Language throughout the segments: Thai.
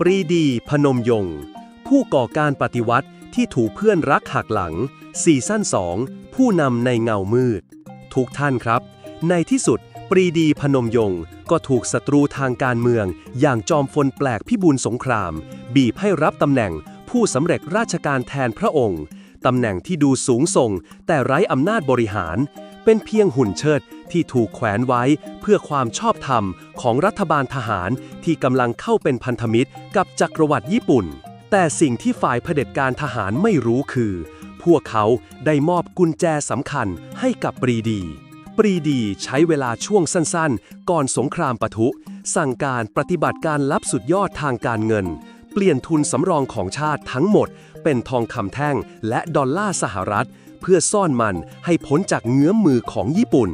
ปรีดี พนมยงค์ผู้ก่อการปฏิวัติที่ถูกเพื่อนรักหักหลัง ซีซั่น2 ผู้นำในเงามืด ทุกท่านครับ ในที่สุด ปรีดีพนมยงค์ก็ถูกศัตรูทางการเมือง อย่างจอมพลแปลกพิบูลสงคราม บีบให้รับตำแหน่งผู้สำเร็จราชการแทนพระองค์ตำแหน่งที่ดูสูงส่ง แต่ไร้อำนาจบริหาร เป็นเพียงหุ่นเชิดที่ถูกแขวนไว้เพื่อความชอบธรรมของรัฐบาลทหารที่กำลังเข้าเป็นพันธมิตรกับจักรวรรดิญี่ปุ่น แต่สิ่งที่ฝ่ายเผด็จการทหารไม่รู้คือ พวกเขาได้มอบกุญแจสำคัญให้กับปรีดี ปรีดีใช้เวลาช่วงสั้นๆ ก่อนสงครามปะทุ สั่งการปฏิบัติการลับสุดยอดทางการเงิน เปลี่ยนทุนสำรองของชาติทั้งหมด เป็นทองคำแท่งและดอลลาร์สหรัฐ เพื่อซ่อนมันให้พ้นจากเงื้อมมือของญี่ปุ่น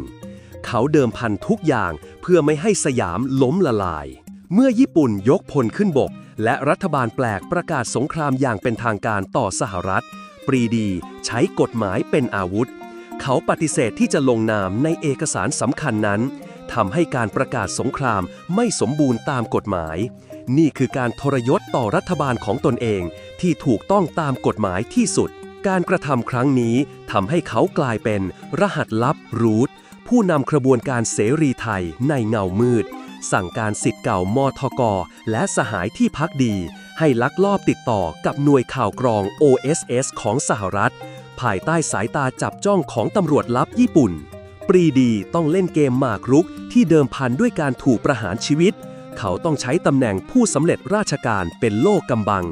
เขาเดิมพันทุกอย่างเพื่อไม่ให้สยามล้มละลาย เมื่อญี่ปุ่นยกพลขึ้นบก และรัฐบาลแปลกประกาศสงครามอย่างเป็นทางการต่อสหรัฐ ปรีดีใช้กฎหมายเป็นอาวุธ เขาปฏิเสธที่จะลงนามในเอกสารสำคัญนั้น ทำให้การประกาศสงครามไม่สมบูรณ์ตามกฎหมาย นี่คือการทรยศต่อรัฐบาลของตนเองที่ถูกต้องตามกฎหมายที่สุด การกระทำครั้งนี้ทำให้เขากลายเป็น รหัสลับรูทผู้นำกระบวนการเสรีไทยในเงามืด สั่งการสิทธิ์เก่ามทก และสหายที่พักดี ให้ลักลอบติดต่อกับหน่วยข่าวกรอง OSS ของสหรัฐ ภายใต้สายตาจับจ้องของตำรวจลับญี่ปุ่น ปรีดีต้องเล่นเกมหมากรุกที่เดิมพันด้วยการถูกประหารชีวิต เขาต้องใช้ตำแหน่งผู้สำเร็จราชการเป็นโลกกำบัง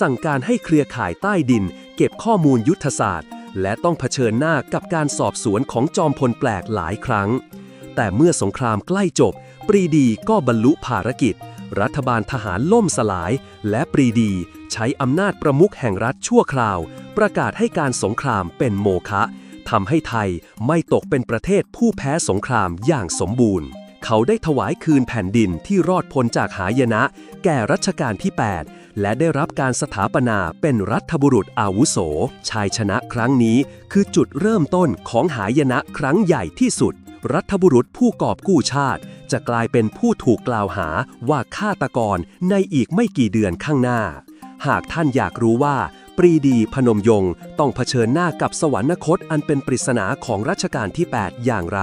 สั่งการให้เครือข่ายใต้ดิน เก็บข้อมูลยุทธศาสตร์ และต้องเผชิญหน้ากับการสอบสวนของจอมพลแปลกหลายครั้ง แต่เมื่อสงครามใกล้จบ ปรีดีก็บรรลุภารกิจ รัฐบาลทหารล่มสลาย และปรีดีใช้อำนาจประมุขแห่งรัฐชั่วคราว ประกาศให้การสงครามเป็นโมฆะ ทำให้ไทยไม่ตกเป็นประเทศผู้แพ้สงครามอย่างสมบูรณ์ เขาได้ถวายคืนแผ่นดินที่รอดพ้นจากหายนะ แก่รัชกาลที่ 8 และได้รับการสถาปนาเป็นรัฐบุรุษอาวุโส ชายชนะครั้งนี้คือจุดเริ่มต้นของหายนะครั้งใหญ่ที่สุด รัฐบุรุษผู้กอบกู้ชาติ จะกลายเป็นผู้ถูกกล่าวหาว่าฆาตกรในอีกไม่กี่เดือนข้างหน้า หากท่านอยากรู้ว่า ปรีดีพนมยงค์ต้องเผชิญหน้ากับสวรรคตอันเป็นปริศนาของรัชกาลที่ 8 อย่างไร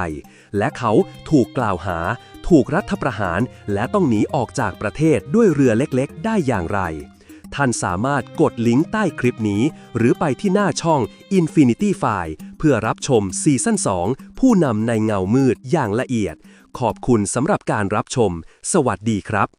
และเขาถูกกล่าวหา ถูกรัฐประหาร และต้องหนีออกจากประเทศด้วยเรือเล็กๆ ได้อย่างไร ท่านสามารถกดลิงก์ใต้คลิปนี้ หรือไปที่หน้าช่อง Infinity File เพื่อรับชมซีซั่น 2 ผู้นำในเงามืดอย่างละเอียด ขอบคุณสำหรับการรับชม สวัสดีครับ